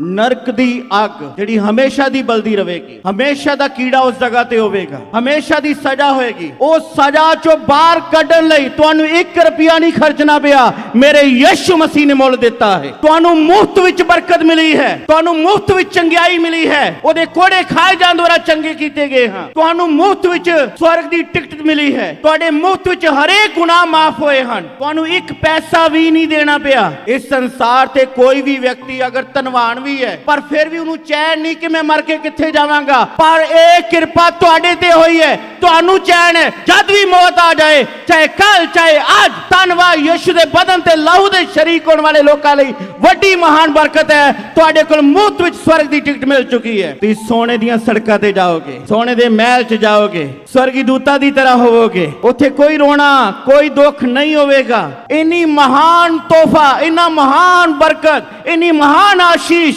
ਨਰਕ ਦੀ ਅੱਗ ਜਿਹੜੀ ਹਮੇਸ਼ਾ ਦੀ ਬਲਦੀ ਰਹੇਗੀ। ਹਮੇਸ਼ਾ ਦਾ ਕੀੜਾ ਉਸ ਜਗ੍ਹਾ ਤੇ ਹੋਵੇਗਾ। ਹਮੇਸ਼ਾ ਦੀ ਸਜ਼ਾ ਹੋਏਗੀ। ਉਹ ਸਜ਼ਾ ਚੋਂ ਬਾਹਰ ਕੱਢਣ ਲਈ ਤੁਹਾਨੂੰ 1 ਰੁਪਿਆ ਨਹੀਂ ਖਰਚਣਾ ਪਿਆ। ਮੇਰੇ ਯਿਸੂ ਮਸੀਹ ਨੇ ਮੁੱਲ ਦਿੱਤਾ ਹੈ। ਤੁਹਾਨੂੰ ਮੁਫਤ ਵਿੱਚ ਬਰਕਤ ਮਿਲੀ ਹੈ। ਤੁਹਾਨੂੰ ਮੁਫਤ ਵਿੱਚ ਚੰਗਿਆਈ ਮਿਲੀ ਹੈ। ਉਹਦੇ ਕੋੜੇ ਖਾਏ ਜਾਣ ਦੁਆਰਾ ਚੰਗੇ ਕੀਤੇ ਗਏ ਹਨ ਤੁਹਾਨੂੰ ਮੁਫਤ ਵਿੱਚ ਸਵਰਗ ਦੀ ਟਿਕਟ ਮਿਲੀ ਹੈ। ਤੁਹਾਡੇ ਮੁਫਤ ਵਿੱਚ ਹਰੇਕ ਗੁਨਾਹ ਮਾਫ ਹੋਏ ਹਨ। ਤੁਹਾਨੂੰ ਇੱਕ ਪੈਸਾ ਵੀ ਨਹੀਂ ਦੇਣਾ ਪਿਆ। ਇਸ ਸੰਸਾਰ ਤੇ ਕੋਈ ਵੀ ਵਿਅਕਤੀ ਅਗਰ ਧਨਵਾਨ ਵੀ ਹੈ। ਪਰ ਫਿਰ ਵੀ ਉਹਨੂੰ ਚੈਨ ਨਹੀਂ ਕਿ ਮੈਂ ਮਰ ਕੇ ਕਿੱਥੇ ਜਾਵਾਂਗਾ। ਪਰ ਇਹ ਕਿਰਪਾ ਤੁਹਾਡੇ ਤੇ ਹੋਈ ਹੈ। ਤੁਹਾਨੂੰ ਚੈਨ ਹੈ। ਜਦ ਵੀ ਮੌਤ ਆ ਜਾਏ, ਚਾਹੇ ਕੱਲ ਚਾਹੇ ਅੱਜ ਧੰਨਵਾਦ ਯਿਸੂ ਦੇ ਬਦਨ ਤੇ ਲਹੂ ਦੇ ਸ਼ਰੀਕ ਹੋਣ ਵਾਲੇ ਲੋਕਾਂ ਲਈ। ਵੱਡੀ ਮਹਾਨ ਬਰਕਤ ਹੈ। ਤੁਹਾਡੇ ਕੋਲ ਮੁਫਤ ਵਿੱਚ ਸਵਰਗ ਦੀ ਟਿਕਟ ਮਿਲ ਚੁੱਕੀ ਹੈ। ਤੁਸੀਂ ਸੋਨੇ ਦੀਆਂ ਸੜਕਾਂ ਤੇ ਜਾਓਗੇ। ਸੋਨੇ ਦੇ ਮਹਿਲ 'ਚ ਜਾਓਗੇ। ਸਵਰਗੀ ਦੂਤਾਂ ਦੀ ਤਰ੍ਹਾਂ ਹੋਵੋਗੇ। ਉੱਥੇ ਕੋਈ ਰੋਣਾ, ਕੋਈ ਦੁੱਖ ਨਹੀਂ ਹੋਵੇਗਾ। ਇੰਨੀ ਮਹਾਨ ਤੋਹਫਾ, ਇੰਨਾ ਮਹਾਨ ਬਰਕਤ, ਇੰਨੀ ਮਹਾਨ ਆਸ਼ੀਸ਼